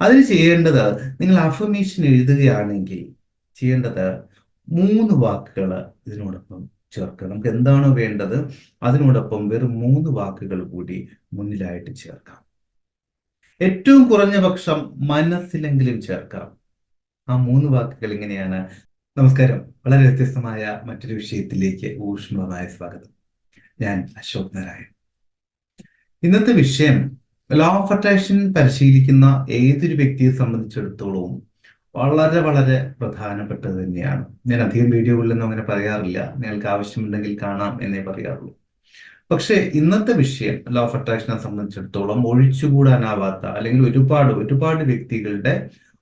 അതിന് ചെയ്യേണ്ടത് നിങ്ങൾ അഫമേഷൻ എഴുതുകയാണെങ്കിൽ ചെയ്യേണ്ടത് മൂന്ന് വാക്കുകൾ ഇതിനോടൊപ്പം ചേർക്കുക. നമുക്ക് എന്താണോ വേണ്ടത് അതിനോടൊപ്പം വെറും മൂന്ന് വാക്കുകൾ കൂടി മുന്നിലായിട്ട് ചേർക്കാം. ഏറ്റവും കുറഞ്ഞ പക്ഷം മനസ്സിലെങ്കിലും ചേർക്കാം. ആ മൂന്ന് വാക്കുകൾ ഇങ്ങനെയാണ്. നമസ്കാരം. വളരെ വ്യത്യസ്തമായ മറ്റൊരു വിഷയത്തിലേക്ക് ഊഷ്മളമായ സ്വാഗതം. ഞാൻ അശോക് നാരായൺ. ഇന്നത്തെ വിഷയം ലോ ഓഫ് അട്രാക്ഷൻ പരിശീലിക്കുന്ന ഏതൊരു വ്യക്തിയെ സംബന്ധിച്ചിടത്തോളവും വളരെ വളരെ പ്രധാനപ്പെട്ടത് തന്നെയാണ്. ഞാൻ അധികം വീഡിയോകളിലൊന്നും അങ്ങനെ പറയാറില്ല. നിങ്ങൾക്ക് ആവശ്യമുണ്ടെങ്കിൽ കാണാം എന്നേ പറയാറുള്ളൂ. പക്ഷേ ഇന്നത്തെ വിഷയം ലോ ഓഫ് അട്രാക്ഷനെ സംബന്ധിച്ചിടത്തോളം ഒഴിച്ചുകൂടാനാവാത്ത അല്ലെങ്കിൽ ഒരുപാട് ഒരുപാട് വ്യക്തികളുടെ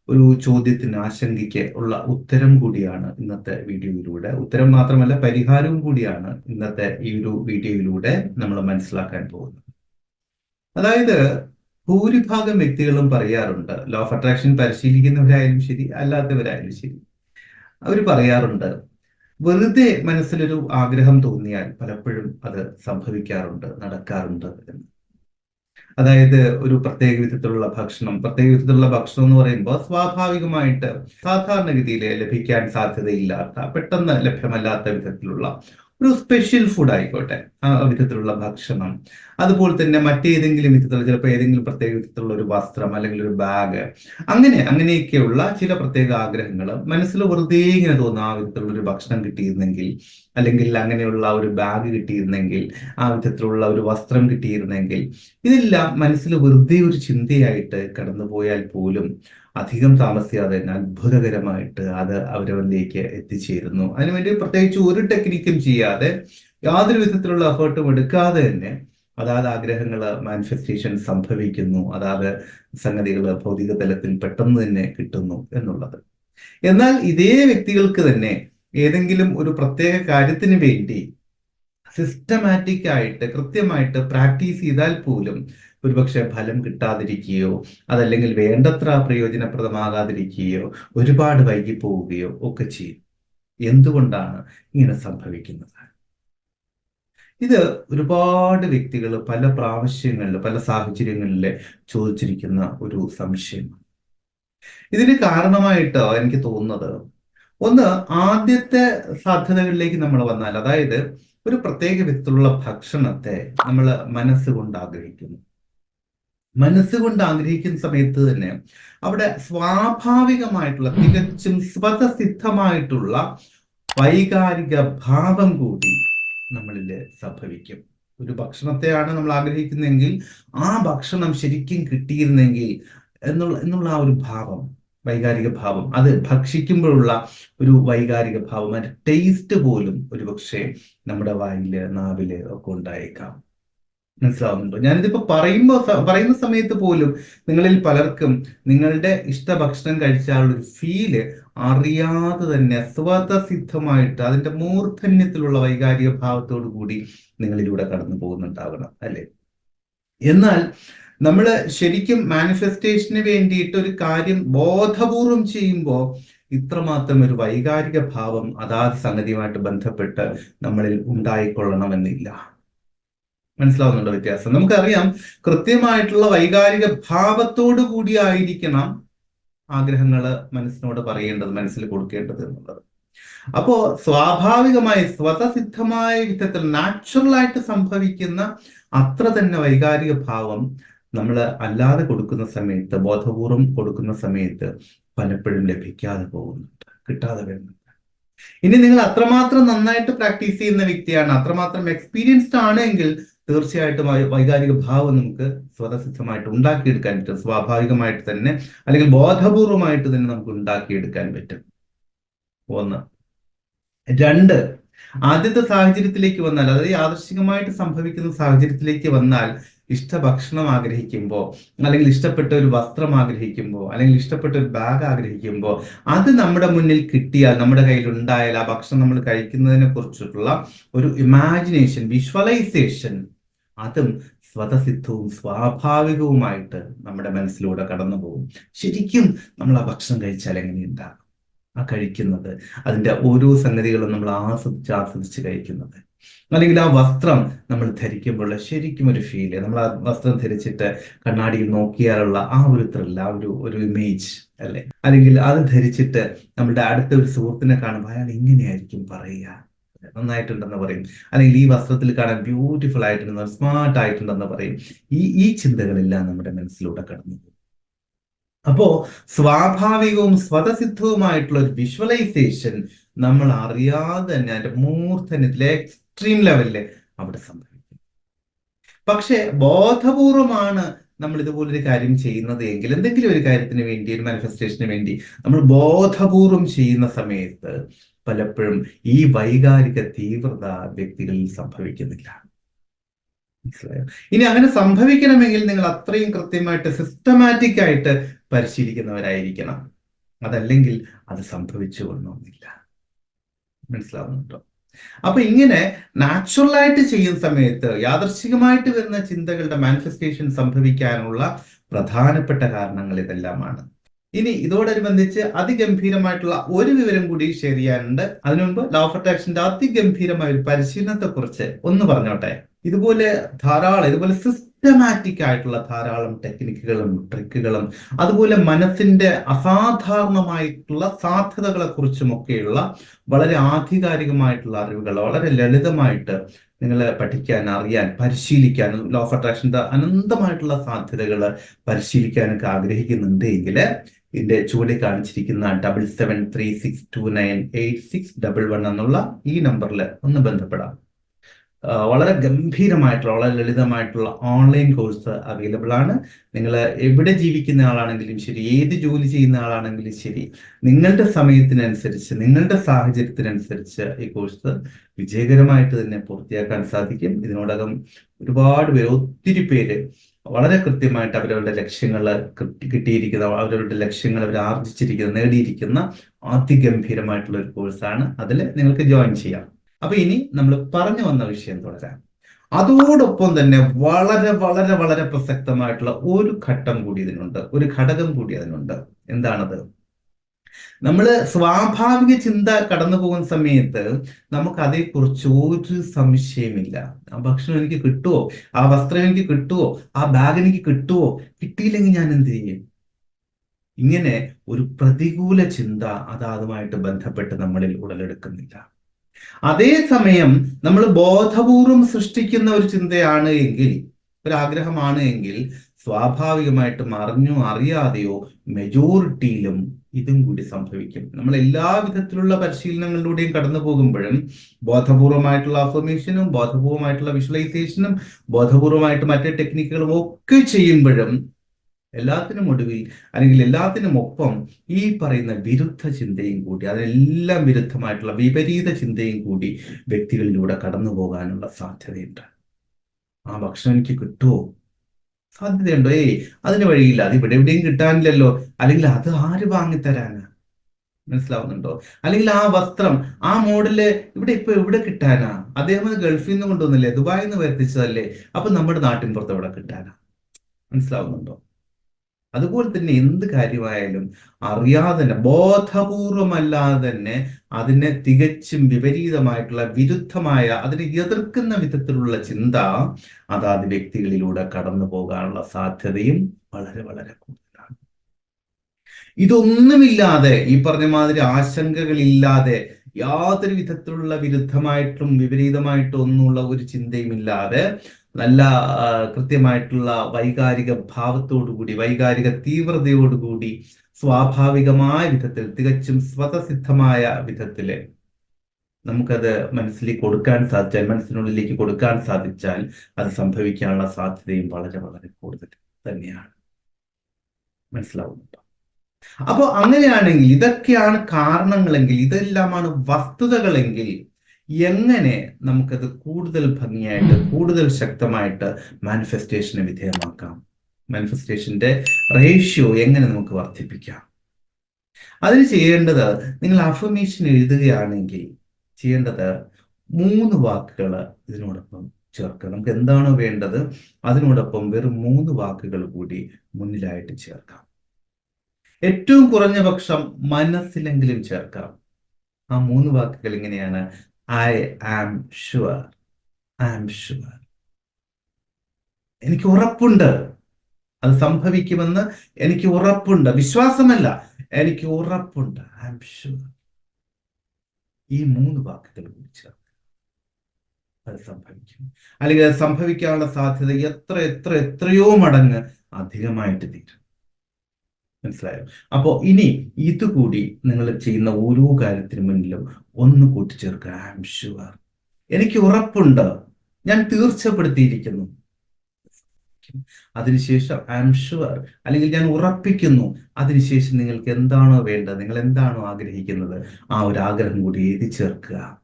ഒരു ചോദ്യത്തിന് ആശങ്കയ്ക്ക് ഉള്ള ഉത്തരം കൂടിയാണ് ഇന്നത്തെ വീഡിയോയിലൂടെ. ഉത്തരം മാത്രമല്ല പരിഹാരവും കൂടിയാണ് ഇന്നത്തെ ഈ ഒരു വീഡിയോയിലൂടെ നമ്മൾ മനസ്സിലാക്കാൻ പോകുന്നത്. അതായത് ഭൂരിഭാഗം വ്യക്തികളും പറയാറുണ്ട് ലോ ഓഫ് അട്രാക്ഷൻ പരിശീലിക്കുന്നവരായാലും ശരി അല്ലാത്തവരായാലും ശരി. അവർ പറയാറുണ്ട് വെറുതെ മനസ്സിലൊരു ആഗ്രഹം തോന്നിയാൽ പലപ്പോഴും അത് സംഭവിക്കാറുണ്ട് നടക്കാറുണ്ട് എന്ന്. അതായത് ഒരു പ്രത്യേക വിധത്തിലുള്ള ഭക്ഷണം പ്രത്യേക വിധത്തിലുള്ള ഭക്ഷണം എന്ന് പറയുമ്പോൾ സ്വാഭാവികമായിട്ട് സാധാരണഗതിയിൽ ലഭിക്കാൻ സാധ്യതയില്ലാത്ത പെട്ടെന്ന് ലഭ്യമല്ലാത്ത വിധത്തിലുള്ള ഒരു സ്പെഷ്യൽ ഫുഡ് ആയിക്കോട്ടെ ആ വിധത്തിലുള്ള ഭക്ഷണം. അതുപോലെ തന്നെ മറ്റേതെങ്കിലും വിധത്തിലുള്ള ചിലപ്പോൾ ഏതെങ്കിലും പ്രത്യേക വിധത്തിലുള്ള ഒരു വസ്ത്രം അല്ലെങ്കിൽ ഒരു ബാഗ് അങ്ങനെ അങ്ങനെയൊക്കെയുള്ള ചില പ്രത്യേക ആഗ്രഹങ്ങൾ മനസ്സിൽ വെറുതെ ഇങ്ങനെ തോന്നുന്ന ആ വിധത്തിലുള്ള ഒരു ഭക്ഷണം കിട്ടിയിരുന്നെങ്കിൽ അല്ലെങ്കിൽ അങ്ങനെയുള്ള ഒരു ബാഗ് കിട്ടിയിരുന്നെങ്കിൽ ആ വിധത്തിലുള്ള ഒരു വസ്ത്രം കിട്ടിയിരുന്നെങ്കിൽ ഇതെല്ലാം മനസ്സിൽ വെറുതെ ഒരു ചിന്തയായിട്ട് കടന്നുപോയാൽ പോലും അധികം താമസിയാതെ തന്നെ അത്ഭുതകരമായിട്ട് അത് അവരവരിലേക്ക് എത്തിച്ചേരുന്നു. അതിനുവേണ്ടി പ്രത്യേകിച്ച് ഒരു ടെക്നിക്കും ചെയ്യാതെ യാതൊരു വിധത്തിലുള്ള എഫേർട്ടും എടുക്കാതെ തന്നെ അതാത് ആഗ്രഹങ്ങൾ മാനിഫെസ്റ്റേഷൻ സംഭവിക്കുന്നു. അതാത് സംഗതികൾ ഭൗതിക തലത്തിൽ പെട്ടെന്ന് തന്നെ കിട്ടുന്നു എന്നുള്ളത്. എന്നാൽ ഇതേ വ്യക്തികൾക്ക് തന്നെ ഏതെങ്കിലും ഒരു പ്രത്യേക കാര്യത്തിന് വേണ്ടി സിസ്റ്റമാറ്റിക് ആയിട്ട് കൃത്യമായിട്ട് പ്രാക്ടീസ് ചെയ്താൽ പോലും ഒരുപക്ഷെ ഫലം കിട്ടാതിരിക്കുകയോ അതല്ലെങ്കിൽ വേണ്ടത്ര പ്രയോജനപ്രദമാകാതിരിക്കുകയോ ഒരുപാട് വൈകി പോവുകയോ ഒക്കെ ചെയ്യും. എന്തുകൊണ്ടാണ് ഇങ്ങനെ സംഭവിക്കുന്നത്? ഇത് ഒരുപാട് വ്യക്തികൾ പല പ്രാവശ്യങ്ങളിൽ പല സാഹചര്യങ്ങളിൽ ചോദിച്ചിരിക്കുന്ന ഒരു സംശയമാണ്. ഇതിന് കാരണമായിട്ട് എനിക്ക് തോന്നുന്നത് ഒന്ന് ആദ്യത്തെ സാധ്യതകളിലേക്ക് നമ്മൾ വന്നാൽ അതായത് ഒരു പ്രത്യേക വിധത്തിലുള്ള ഭക്ഷണത്തെ നമ്മൾ മനസ്സുകൊണ്ട് ആഗ്രഹിക്കുന്നു. മനസ്സുകൊണ്ട് ആഗ്രഹിക്കുന്ന സമയത്ത് തന്നെ അവിടെ സ്വാഭാവികമായിട്ടുള്ള തികച്ചും സ്വതസിദ്ധമായിട്ടുള്ള വൈകാരിക ഭാവം കൂടി നമ്മളിൽ സംഭവിക്കും. ഒരു ഭക്ഷണത്തെയാണ് നമ്മൾ ആഗ്രഹിക്കുന്നതെങ്കിൽ ആ ഭക്ഷണം ശരിക്കും കിട്ടിയിരുന്നെങ്കിൽ എന്നുള്ള എന്നുള്ള ആ ഒരു ഭാവം വൈകാരിക ഭാവം അത് ഭക്ഷിക്കുമ്പോഴുള്ള ഒരു വൈകാരിക ഭാവം അതിന്റെ ടേസ്റ്റ് പോലും ഒരുപക്ഷെ നമ്മുടെ വായിൽ നാവിൽ ഒക്കെ ഉണ്ടായേക്കാം. മനസ്സിലാവുന്നുണ്ടോ? ഞാനിതിപ്പോ പറയുമ്പോൾ പറയുന്ന സമയത്ത് പോലും നിങ്ങളിൽ പലർക്കും നിങ്ങളുടെ ഇഷ്ട ഭക്ഷണം കഴിച്ചാലുള്ള ഒരു ഫീൽ അറിയാതെ തന്നെ സ്വതസിദ്ധമായിട്ട് അതിന്റെ മൂർധന്യത്തിലുള്ള വൈകാരിക ഭാവത്തോടു കൂടി നിങ്ങളിലൂടെ കടന്നു പോകുന്നുണ്ടാവണം അല്ലെ? എന്നാൽ നമ്മൾ ശരിക്കും മാനിഫെസ്റ്റേഷന് വേണ്ടിയിട്ട് ഒരു കാര്യം ബോധപൂർവം ചെയ്യുമ്പോൾ ഇത്രമാത്രം ഒരു വൈകാരിക ഭാവം അതാത് സംഗതിയുമായിട്ട് ബന്ധപ്പെട്ട് നമ്മളിൽ ഉണ്ടായിക്കൊള്ളണമെന്നില്ല. മനസ്സിലാവുന്നുണ്ടോ വ്യത്യാസം? നമുക്കറിയാം കൃത്യമായിട്ടുള്ള വൈകാരിക ഭാവത്തോടു കൂടിയായിരിക്കണം ആഗ്രഹങ്ങൾ മനസ്സിനോട് പറയേണ്ടത് മനസ്സിൽ കൊടുക്കേണ്ടത് എന്നുള്ളത്. അപ്പോ സ്വാഭാവികമായി സ്വതസിദ്ധമായ വിധത്തിൽ നാച്ചുറൽ ആയിട്ട് സംഭവിക്കുന്ന അത്ര തന്നെ വൈകാരിക ഭാവം നമ്മൾ അല്ലാതെ കൊടുക്കുന്ന സമയത്ത് ബോധപൂർവം കൊടുക്കുന്ന സമയത്ത് പലപ്പോഴും ലഭിക്കാതെ പോകുന്നുണ്ട് കിട്ടാതെ വരുന്നുണ്ട്. ഇനി നിങ്ങൾ അത്രമാത്രം നന്നായിട്ട് പ്രാക്ടീസ് ചെയ്യുന്ന വ്യക്തിയാണ് അത്രമാത്രം എക്സ്പീരിയൻസ്ഡ് ആണെങ്കിൽ തീർച്ചയായിട്ടും വൈകാരിക ഭാവം നമുക്ക് സ്വതസിദ്ധമായിട്ട് ഉണ്ടാക്കിയെടുക്കാൻ പറ്റും. സ്വാഭാവികമായിട്ട് തന്നെ അല്ലെങ്കിൽ ബോധപൂർവമായിട്ട് തന്നെ നമുക്ക് ഉണ്ടാക്കിയെടുക്കാൻ പറ്റും. ഒന്ന്. രണ്ട്. ആദ്യത്തെ സാഹചര്യത്തിലേക്ക് വന്നാൽ അതായത് യാദർശികമായിട്ട് സംഭവിക്കുന്ന സാഹചര്യത്തിലേക്ക് വന്നാൽ ഇഷ്ട ഭക്ഷണം ആഗ്രഹിക്കുമ്പോൾ അല്ലെങ്കിൽ ഇഷ്ടപ്പെട്ട ഒരു വസ്ത്രം ആഗ്രഹിക്കുമ്പോൾ അല്ലെങ്കിൽ ഇഷ്ടപ്പെട്ട ഒരു ബാഗ് ആഗ്രഹിക്കുമ്പോൾ അത് നമ്മുടെ മുന്നിൽ കിട്ടിയാൽ നമ്മുടെ കയ്യിൽ ഉണ്ടായാൽ ആ ഭക്ഷണം നമ്മൾ കഴിക്കുന്നതിനെ കുറിച്ചിട്ടുള്ള ഒരു ഇമാജിനേഷൻ വിഷ്വലൈസേഷൻ അതും സ്വതസിദ്ധവും സ്വാഭാവികവുമായിട്ട് നമ്മുടെ മനസ്സിലൂടെ കടന്നു പോകും ശരിക്കും നമ്മൾ ആ ഭക്ഷണം കഴിച്ചാൽ എങ്ങനെയുണ്ടാകും ആ കഴിക്കുന്നത് അതിന്റെ ഓരോ സംഗതികളും നമ്മൾ ആസ്വദിച്ച് ആസ്വദിച്ച് കഴിക്കുന്നത്. അല്ലെങ്കിൽ ആ വസ്ത്രം നമ്മൾ ധരിക്കുമ്പോൾ ശരിക്കും ഒരു ഫീൽ നമ്മൾ ആ വസ്ത്രം ധരിച്ചിട്ട് കണ്ണാടിയിൽ നോക്കിയാലുള്ള ആ ഒരു ത്രില്ല ആ ഒരു ഒരു ഇമേജ് അല്ലെ? അല്ലെങ്കിൽ അത് ധരിച്ചിട്ട് നമ്മുടെ അടുത്ത ഒരു സുഹൃത്തിനെ കാണുമ്പോൾ അയാൾ ഇങ്ങനെയായിരിക്കും പറയുക? നന്നായിട്ടുണ്ടെന്ന് പറയും. അല്ലെങ്കിൽ ഈ വസ്ത്രത്തിൽ കാണാൻ ബ്യൂട്ടിഫുൾ ആയിട്ടുണ്ടെന്ന് സ്മാർട്ട് ആയിട്ടുണ്ടെന്ന് പറയും. ഈ ഈ ചിന്തകളെല്ലാം നമ്മുടെ മനസ്സിലൂടെ കടന്നു അപ്പോ സ്വാഭാവികവും സ്വതസിദ്ധവുമായിട്ടുള്ള ഒരു വിഷ്വലൈസേഷൻ നമ്മൾ അറിയാതെ തന്നെ അതിന്റെ മൂർധന്യത്തിലെ എക്സ്ട്രീം ലെവലിൽ അവിടെ സംഭവിക്കും. പക്ഷെ ബോധപൂർവമാണ് നമ്മൾ ഇതുപോലൊരു കാര്യം ചെയ്യുന്നത് എങ്കിൽ എന്തെങ്കിലും ഒരു കാര്യത്തിന് വേണ്ടി ഒരു മാനിഫെസ്റ്റേഷന് വേണ്ടി നമ്മൾ ബോധപൂർവം ചെയ്യുന്ന സമയത്ത് പലപ്പോഴും ഈ വൈകാരിക തീവ്രത വ്യക്തികളിൽ സംഭവിക്കുന്നില്ല. മനസ്സിലായോ? ഇനി അങ്ങനെ സംഭവിക്കണമെങ്കിൽ നിങ്ങൾ അത്രയും കൃത്യമായിട്ട് സിസ്റ്റമാറ്റിക് ആയിട്ട് പരിശീലിക്കുന്നവരായിരിക്കണം. അതല്ലെങ്കിൽ അത് സംഭവിച്ചു കൊള്ളണമെന്നില്ല മനസ്സിലാവുന്നുണ്ടോ? അപ്പൊ ഇങ്ങനെ നാച്ചുറലായിട്ട് ചെയ്യുന്ന സമയത്ത് യാദർശികമായിട്ട് വരുന്ന ചിന്തകളുടെ മാനിഫെസ്റ്റേഷൻ സംഭവിക്കാനുള്ള പ്രധാനപ്പെട്ട കാരണങ്ങൾ ഇതെല്ലാമാണ്. ഇനി ഇതോടനുബന്ധിച്ച് അതിഗംഭീരമായിട്ടുള്ള ഒരു വിവരം കൂടി ഷെയർ ചെയ്യാനുണ്ട്. അതിനുമുമ്പ് ലോ ഓഫ് അട്രാക്ഷന്റെ അതിഗംഭീരമായ ഒരു പരിശീലനത്തെ കുറിച്ച് ഒന്ന് പറഞ്ഞോട്ടെ. ഇതുപോലെ ധാരാളം ഇതുപോലെ സിസ്റ്റമാറ്റിക് ആയിട്ടുള്ള ധാരാളം ടെക്നിക്കുകളും ട്രിക്കുകളും അതുപോലെ മനസ്സിന്റെ അസാധാരണമായിട്ടുള്ള സാധ്യതകളെ കുറിച്ചുമൊക്കെയുള്ള വളരെ ആധികാരികമായിട്ടുള്ള അറിവുകൾ വളരെ ലളിതമായിട്ട് നിങ്ങൾ പഠിക്കാൻ അറിയാൻ പരിശീലിക്കാൻ ലോ ഓഫ് അട്രാക്ഷന്റെ അനന്തമായിട്ടുള്ള സാധ്യതകൾ പരിശീലിക്കാനൊക്കെ ആഗ്രഹിക്കുന്നുണ്ട് എങ്കിൽ ഇതിന്റെ ചുവടി കാണിച്ചിരിക്കുന്ന double seven three six two nine eight six double one എന്നുള്ള ഈ നമ്പറിൽ ഒന്ന് ബന്ധപ്പെടാം. വളരെ ഗംഭീരമായിട്ടുള്ള വളരെ ലളിതമായിട്ടുള്ള ഓൺലൈൻ കോഴ്സ് അവൈലബിൾ ആണ്. നിങ്ങൾ എവിടെ ജീവിക്കുന്ന ആളാണെങ്കിലും ശരി ഏത് ജോലി ചെയ്യുന്ന ആളാണെങ്കിലും ശരി നിങ്ങളുടെ സമയത്തിനനുസരിച്ച് നിങ്ങളുടെ സാഹചര്യത്തിനനുസരിച്ച് ഈ കോഴ്സ് വിജയകരമായിട്ട് തന്നെ പൂർത്തിയാക്കാൻ സാധിക്കും. ഇതിനോടകം ഒരുപാട് പേര് ഒത്തിരി പേര് വളരെ കൃത്യമായിട്ട് അവരവരുടെ ലക്ഷ്യങ്ങൾ കിട്ടിയിരിക്കുന്ന അവരവരുടെ ലക്ഷ്യങ്ങൾ അവർ ആർജിച്ചിരിക്കുന്ന നേടിയിരിക്കുന്ന അതിഗംഭീരമായിട്ടുള്ള ഒരു കോഴ്സാണ് അതിൽ നിങ്ങൾക്ക് ജോയിൻ ചെയ്യാം. അപ്പൊ ഇനി നമ്മൾ പറഞ്ഞു വന്ന വിഷയം തുടരാം. അതോടൊപ്പം തന്നെ വളരെ വളരെ വളരെ പ്രസക്തമായിട്ടുള്ള ഒരു ഘട്ടം കൂടി ഇതിനുണ്ട്. ഒരു ഘടകം കൂടി അതിനുണ്ട്. എന്താണത്? നമ്മൾ സ്വാഭാവിക ചിന്ത കടന്നു പോകുന്ന സമയത്ത് നമുക്ക് അതേക്കുറിച്ച് ഒരു സംശയമില്ല. ആ ഭക്ഷണം എനിക്ക് കിട്ടുമോ ആ വസ്ത്രം എനിക്ക് കിട്ടുമോ ആ ബാഗ് എനിക്ക് കിട്ടുമോ കിട്ടിയില്ലെങ്കിൽ ഞാൻ എന്ത് ചെയ്യും? ഇങ്ങനെ ഒരു പ്രതികൂല ചിന്ത അതാതുമായിട്ട് ബന്ധപ്പെട്ട് നമ്മളിൽ ഉടലെടുക്കുന്നില്ല. അതേസമയം നമ്മൾ ബോധപൂർവം സൃഷ്ടിക്കുന്ന ഒരു ചിന്തയാണ് എങ്കിൽ ഒരാഗ്രഹമാണ് എങ്കിൽ സ്വാഭാവികമായിട്ടും അറിഞ്ഞോ അറിയാതെയോ മെജോറിറ്റിയിലും ഇതും കൂടി സംഭവിക്കും. നമ്മൾ എല്ലാ വിധത്തിലുള്ള പരിശീലനങ്ങളിലൂടെയും കടന്നു പോകുമ്പോഴും ബോധപൂർവമായിട്ടുള്ള അഫർമേഷനും ബോധപൂർവമായിട്ടുള്ള വിഷ്വലൈസേഷനും ബോധപൂർവമായിട്ട് മറ്റേ ടെക്നിക്കുകളും ഒക്കെ ചെയ്യുമ്പോഴും എല്ലാത്തിനും ഒടുവിൽ അല്ലെങ്കിൽ എല്ലാത്തിനും ഒപ്പം ഈ പറയുന്ന വിരുദ്ധ ചിന്തയും കൂടി അതെല്ലാം വിരുദ്ധമായിട്ടുള്ള വിപരീത ചിന്തയും കൂടി വ്യക്തികളിലൂടെ കടന്നു പോകാനുള്ള സാധ്യതയുണ്ട്. ആ ഭക്ഷണം എനിക്ക് കിട്ടുമോ സാധ്യതയുണ്ടോ? ഏയ് അതിന് വഴിയില്ല. അത് ഇവിടെ എവിടെയും കിട്ടാനില്ലല്ലോ. അല്ലെങ്കിൽ അത് ആര് വാങ്ങിത്തരാനാ? മനസ്സിലാവുന്നുണ്ടോ? അല്ലെങ്കിൽ ആ വസ്ത്രം ആ മോഡൽ ഇവിടെ ഇപ്പൊ എവിടെ കിട്ടാനാ? അദ്ദേഹം ഗൾഫിൽ നിന്ന് കൊണ്ടുവന്നില്ലേ? ദുബായിൽ നിന്ന് വരുത്തിച്ചതല്ലേ? അപ്പൊ നമ്മുടെ നാട്ടിൻ പുറത്ത് എവിടെ കിട്ടാനാ? മനസ്സിലാവുന്നുണ്ടോ? അതുപോലെ തന്നെ എന്ത് കാര്യമായാലും അറിയാതെ തന്നെ ബോധപൂർവമല്ലാതെ തന്നെ അതിനെ തികച്ചും വിപരീതമായിട്ടുള്ള വിരുദ്ധമായ അതിനെ എതിർക്കുന്ന വിധത്തിലുള്ള ചിന്ത അതാത് വ്യക്തികളിലൂടെ കടന്നു പോകാനുള്ള സാധ്യതയും വളരെ വളരെ കൂടുതലാണ്. ഇതൊന്നുമില്ലാതെ ഈ പറഞ്ഞ മാതിരി ആശങ്കകളില്ലാതെ യാതൊരു വിധത്തിലുള്ള വിരുദ്ധമായിട്ടും വിപരീതമായിട്ടും ഒന്നുമുള്ള ഒരു ചിന്തയും ഇല്ലാതെ നല്ല കൃത്യമായിട്ടുള്ള വൈകാരിക ഭാവത്തോടുകൂടി വൈകാരിക തീവ്രതയോടുകൂടി സ്വാഭാവികമായ വിധത്തിൽ തികച്ചും സ്വതസിദ്ധമായ വിധത്തിൽ നമുക്കത് മനസ്സിലേക്ക് കൊടുക്കാൻ സാധിച്ചാൽ മനസ്സിനുള്ളിലേക്ക് കൊടുക്കാൻ സാധിച്ചാൽ അത് സംഭവിക്കാനുള്ള സാധ്യതയും വളരെ വളരെ കൂടുതൽ തന്നെയാണ്. മനസ്സിലാവുന്നുണ്ടോ? അപ്പോൾ അങ്ങനെയാണെങ്കിൽ ഇതൊക്കെയാണ് കാരണങ്ങളെങ്കിൽ ഇതെല്ലാമാണ് വസ്തുതകളെങ്കിൽ എങ്ങനെ നമുക്കത് കൂടുതൽ ഭംഗിയായിട്ട് കൂടുതൽ ശക്തമായിട്ട് മാനിഫെസ്റ്റേഷന് വിധേയമാക്കാം? മാനിഫെസ്റ്റേഷന്റെ റേഷ്യോ എങ്ങനെ നമുക്ക് വർദ്ധിപ്പിക്കാം? അതിന് ചെയ്യേണ്ടത് നിങ്ങൾ അഫർമേഷൻ എഴുതുകയാണെങ്കിൽ ചെയ്യേണ്ടത് മൂന്ന് വാക്കുകൾ ഇതിനോടൊപ്പം ചേർക്കുക. നമുക്ക് എന്താണോ വേണ്ടത് അതിനോടൊപ്പം വെറും മൂന്ന് വാക്കുകൾ കൂടി മുന്നിലായിട്ട് ചേർക്കാം. ഏറ്റവും കുറഞ്ഞ പക്ഷം മനസ്സിലെങ്കിലും ചേർക്കാം. ആ മൂന്ന് വാക്കുകൾ ഇങ്ങനെയാണ് I am sure. I am sure. എനിക്ക് ഉറപ്പുണ്ട്. അത് സംഭവിക്കുമെന്ന് എനിക്ക് ഉറപ്പുണ്ട്. വിശ്വാസമല്ല. എനിക്ക് ഉറപ്പുണ്ട്. ഐ ആം ഷുവർ ഈ മൂന്ന് വാക്കുകൾ കൂടി ചേർത്ത് അത് സംഭവിക്കും. അല്ലെങ്കിൽ അത് സംഭവിക്കാനുള്ള സാധ്യത എത്ര എത്ര എത്രയോ മടങ്ങ് അധികമായിട്ട് തീരും. മനസ്സിലായോ? അപ്പോ ഇനി ഇതുകൂടി നിങ്ങൾ ചെയ്യുന്ന ഓരോ കാര്യത്തിന് മുന്നിലും ഒന്ന് കൂട്ടിച്ചേർക്കുക ഐ എം ഷുവർ എനിക്ക് ഉറപ്പുണ്ട്. ഞാൻ തീർച്ചപ്പെടുത്തിയിരിക്കുന്നു. അതിനുശേഷം ഐ ആം ഷുവർ അല്ലെങ്കിൽ ഞാൻ ഉറപ്പിക്കുന്നു. അതിനുശേഷം നിങ്ങൾക്ക് എന്താണോ വേണ്ടത്? നിങ്ങൾ എന്താണോ ആഗ്രഹിക്കുന്നത്? ആ ഒരു ആഗ്രഹം കൂടി എഴുതി ചേർക്കുക.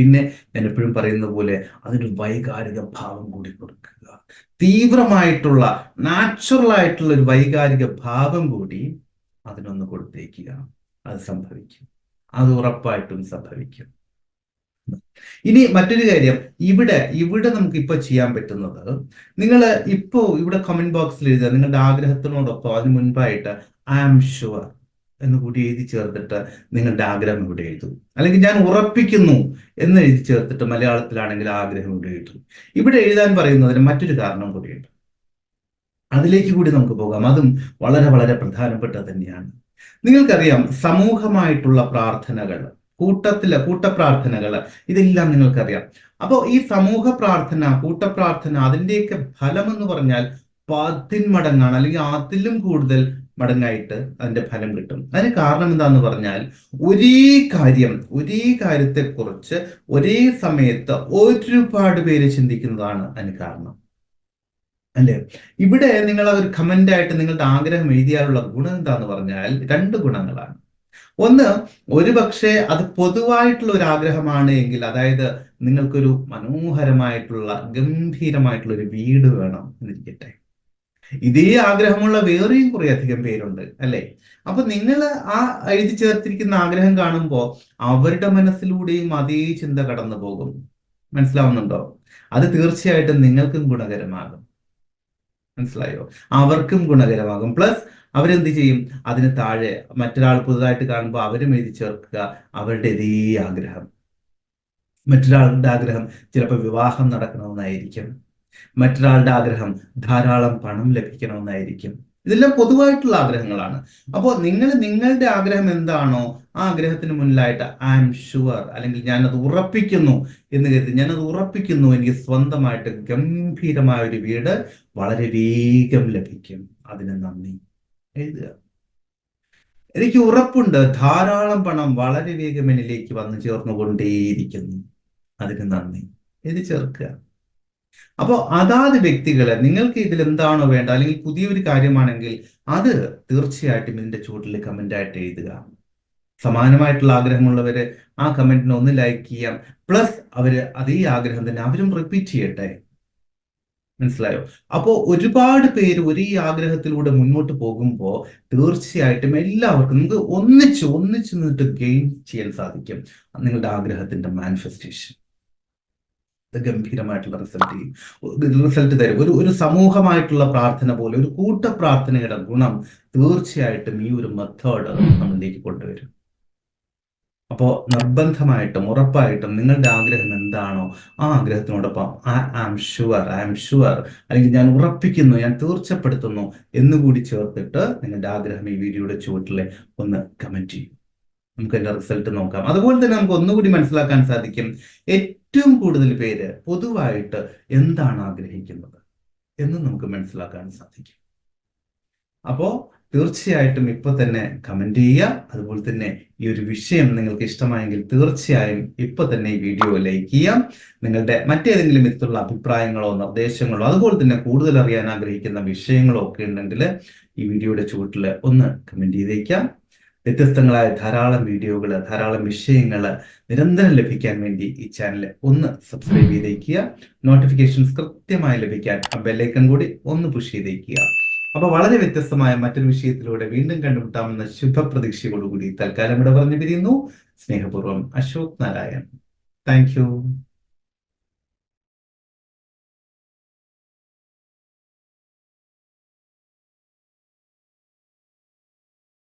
പിന്നെ ഞാൻ എപ്പോഴും പറയുന്ന പോലെ അതിന് വൈകാരിക ഭാവം കൂടി കൊടുക്കുക. തീവ്രമായിട്ടുള്ള നാച്ചുറൽ ആയിട്ടുള്ള ഒരു വൈകാരിക ഭാവം കൂടി അതിനൊന്ന് കൊടുത്തേക്കുക. അത് സംഭവിക്കും. അത് ഉറപ്പായിട്ടും സംഭവിക്കും. ഇനി മറ്റൊരു കാര്യം. ഇവിടെ ഇവിടെ നമുക്ക് ഇപ്പൊ ചെയ്യാൻ പറ്റുന്നത് നിങ്ങൾ ഇപ്പോ ഇവിടെ കമന്റ് ബോക്സിൽ എഴുതുക. നിങ്ങളുടെ ആഗ്രഹത്തിനോടൊപ്പം അതിന് മുൻപായിട്ട് ഐ ആം ഷുവർ എന്ന് കൂടി എഴുതി ചേർത്തിട്ട് നിങ്ങളുടെ ആഗ്രഹം ഇവിടെ എഴുതും. അല്ലെങ്കിൽ ഞാൻ ഉറപ്പിക്കുന്നു എന്ന് എഴുതി ചേർത്തിട്ട് മലയാളത്തിലാണെങ്കിൽ ആഗ്രഹം ഇവിടെ എഴുതും. ഇവിടെ എഴുതാൻ പറയുന്നതിന് മറ്റൊരു കാരണം കൂടിയുണ്ട്. അതിലേക്ക് കൂടി നമുക്ക് പോകാം. അതും വളരെ വളരെ പ്രധാനപ്പെട്ട തന്നെയാണ്. നിങ്ങൾക്കറിയാം സമൂഹമായിട്ടുള്ള പ്രാർത്ഥനകൾ കൂട്ടത്തിൽ കൂട്ടപ്രാർത്ഥനകൾ ഇതെല്ലാം നിങ്ങൾക്കറിയാം. അപ്പോൾ ഈ സമൂഹ പ്രാർത്ഥന കൂട്ടപ്രാർത്ഥന അതിന്റെയൊക്കെ ഫലം എന്ന് പറഞ്ഞാൽ പതിന്മടങ്ങാണ് അല്ലെങ്കിൽ അതിലും കൂടുതൽ മടങ്ങായിട്ട് അതിന്റെ ഫലം കിട്ടും. അതിന് കാരണം എന്താന്ന് പറഞ്ഞാൽ ഒരേ കാര്യം ഒരേ കാര്യത്തെക്കുറിച്ച് ഒരേ സമയത്ത് ഒരുപാട് പേര് ചിന്തിക്കുന്നതാണ് അതിന് കാരണം. അല്ലേ? ഇവിടെ നിങ്ങൾ ഒരു കമന്റ് ആയിട്ട് നിങ്ങളുടെ ആഗ്രഹം എഴുതിയാലുള്ള ഗുണം എന്താന്ന് പറഞ്ഞാൽ രണ്ട് ഗുണങ്ങളാണ്. ഒന്ന് ഒരു പക്ഷേ അത് പൊതുവായിട്ടുള്ള ഒരു ആഗ്രഹമാണ് എങ്കിൽ അതായത് നിങ്ങൾക്കൊരു മനോഹരമായിട്ടുള്ള ഗംഭീരമായിട്ടുള്ള ഒരു വീട് വേണം എന്നിരിക്കട്ടെ. ഇതേ ആഗ്രഹമുള്ള വേറെയും കുറെ അധികം പേരുണ്ട് അല്ലെ? അപ്പൊ നിങ്ങൾ ആ എഴുതി ചേർത്തിരിക്കുന്ന ആഗ്രഹം കാണുമ്പോൾ അവരുടെ മനസ്സിലൂടെയും അതേ ചിന്ത കടന്നു പോകും. മനസ്സിലാവുന്നുണ്ടോ? അത് തീർച്ചയായിട്ടും നിങ്ങൾക്കും ഗുണകരമാകും. മനസ്സിലായോ? അവർക്കും ഗുണകരമാകും. പ്ലസ് അവരെന്ത് ചെയ്യും? അതിന് താഴെ മറ്റൊരാൾ പുതുതായിട്ട് കാണുമ്പോൾ അവരും എഴുതി ചേർക്കുക. അവരുടെ ഇതേ ആഗ്രഹം. മറ്റൊരാളുടെ ആഗ്രഹം ചിലപ്പോൾ വിവാഹം നടക്കണമെന്നായിരിക്കും. മറ്റൊരാളുടെ ആഗ്രഹം ധാരാളം പണം ലഭിക്കണമെന്നായിരിക്കും. ഇതെല്ലാം പൊതുവായിട്ടുള്ള ആഗ്രഹങ്ങളാണ്. അപ്പോൾ നിങ്ങൾ നിങ്ങളുടെ ആഗ്രഹം എന്താണോ ആ ആഗ്രഹത്തിന് മുന്നിലായിട്ട് ഐ എം ഷുവർ അല്ലെങ്കിൽ ഞാനത് ഉറപ്പിക്കുന്നു എന്ന് കരുതി ഞാനത് ഉറപ്പിക്കുന്നു എനിക്ക് സ്വന്തമായിട്ട് ഗംഭീരമായ ഒരു വീട് വളരെ വേഗം ലഭിക്കും. അതിന് നന്ദി. എഴുതുക. എനിക്ക് ഉറപ്പുണ്ട്. ധാരാളം പണം വളരെ വേഗം എന്നിലേക്ക് വന്നു ചേർന്നുകൊണ്ടേയിരിക്കുന്നു. അതിന് നന്ദി. എഴുതി ചേർക്കുക. അപ്പോൾ അതാത് വ്യക്തികളെ നിങ്ങൾക്ക് ഇതിൽ എന്താണോ വേണ്ട അല്ലെങ്കിൽ പുതിയൊരു കാര്യമാണെങ്കിൽ അത് തീർച്ചയായിട്ടും ഇതിന്റെ ചൂട്ടിൽ കമന്റ് ആയിട്ട് എഴുതുക. സമാനമായിട്ടുള്ള ആഗ്രഹമുള്ളവര് ആ കമന്റിനെ ഒന്ന് ലൈക്ക് ചെയ്യാം. പ്ലസ് അവർ അതേ ആഗ്രഹം തന്നെ അവരും റിപ്പീറ്റ് ചെയ്യട്ടെ. മനസ്സിലായോ? അപ്പോൾ ഒരുപാട് പേര് ഒരേ ആഗ്രഹത്തിലൂടെ മുന്നോട്ട് പോകുമ്പോൾ തീർച്ചയായിട്ടും എല്ലാവർക്കും നിങ്ങൾക്ക് ഒന്നിച്ച് ഒന്നിച്ച് നിന്നിട്ട് ഗെയിൻ ചെയ്യാൻ സാധിക്കും. നിങ്ങളുടെ ആഗ്രഹത്തിന്റെ മാനിഫെസ്റ്റേഷൻ ഗംഭീരമായിട്ടുള്ള റിസൾട്ട് ചെയ്യും റിസൾട്ട് തരും. ഒരു ഒരു സമൂഹമായിട്ടുള്ള പ്രാർത്ഥന പോലെ ഒരു കൂട്ട പ്രാർത്ഥനയുടെ ഗുണം തീർച്ചയായിട്ടും ഈ ഒരു മെത്തേഡ് നമ്മളിലേക്ക് കൊണ്ടുവരും. അപ്പോ നിർബന്ധമായിട്ടും ഉറപ്പായിട്ടും നിങ്ങളുടെ ആഗ്രഹം എന്താണോ ആ ആഗ്രഹത്തിനോടൊപ്പം I am sure I am sure അല്ലെങ്കിൽ ഞാൻ ഉറപ്പിക്കുന്നു ഞാൻ തീർച്ചപ്പെടുത്തുന്നു എന്നുകൂടി ചേർത്തിട്ട് നിങ്ങളുടെ ആഗ്രഹം ഈ വീഡിയോയുടെ ചുവട്ടിൽ ഒന്ന് കമന്റ് ചെയ്യും നമുക്ക് അതിന്റെ റിസൾട്ട് നോക്കാം. അതുപോലെ തന്നെ നമുക്ക് ഒന്നുകൂടി മനസ്സിലാക്കാൻ സാധിക്കും ഏറ്റവും കൂടുതൽ പേര് പൊതുവായിട്ട് എന്താണ് ആഗ്രഹിക്കുന്നത് എന്ന് നമുക്ക് മനസ്സിലാക്കാൻ സാധിക്കും. അപ്പോ തീർച്ചയായിട്ടും ഇപ്പൊ തന്നെ കമന്റ് ചെയ്യുക. അതുപോലെ തന്നെ ഈ ഒരു വിഷയം നിങ്ങൾക്ക് ഇഷ്ടമായെങ്കിൽ തീർച്ചയായും ഇപ്പൊ തന്നെ ഈ വീഡിയോ ലൈക്ക് ചെയ്യാം. നിങ്ങളുടെ മറ്റേതെങ്കിലും വിധത്തിലുള്ള അഭിപ്രായങ്ങളോ നിർദ്ദേശങ്ങളോ അതുപോലെ തന്നെ കൂടുതൽ അറിയാൻ ആഗ്രഹിക്കുന്ന വിഷയങ്ങളോ ഒക്കെ ഉണ്ടെങ്കിൽ ഈ വീഡിയോയുടെ ചുവട്ടിൽ ഒന്ന് കമന്റ് ചെയ്തേക്കാം. വ്യത്യസ്തങ്ങളായ ധാരാളം വീഡിയോകൾ ധാരാളം വിഷയങ്ങൾ നിരന്തരം ലഭിക്കാൻ വേണ്ടി ഈ ചാനൽ ഒന്ന് സബ്സ്ക്രൈബ് ചെയ്തേക്കുക. നോട്ടിഫിക്കേഷൻസ് കൃത്യമായി ലഭിക്കാൻ ആ ബെല്ലൈക്കൺ കൂടി ഒന്ന് പുഷ് ചെയ്തേക്കുക. അപ്പൊ വളരെ വ്യത്യസ്തമായ മറ്റൊരു വിഷയത്തിലൂടെ വീണ്ടും കണ്ടുമുട്ടാമെന്ന ശുഭപ്രതീക്ഷയോടുകൂടി തൽക്കാലം ഇവിടെ പറഞ്ഞു പിരിയുന്നു സ്നേഹപൂർവം അശോക് നാരായൺ. താങ്ക്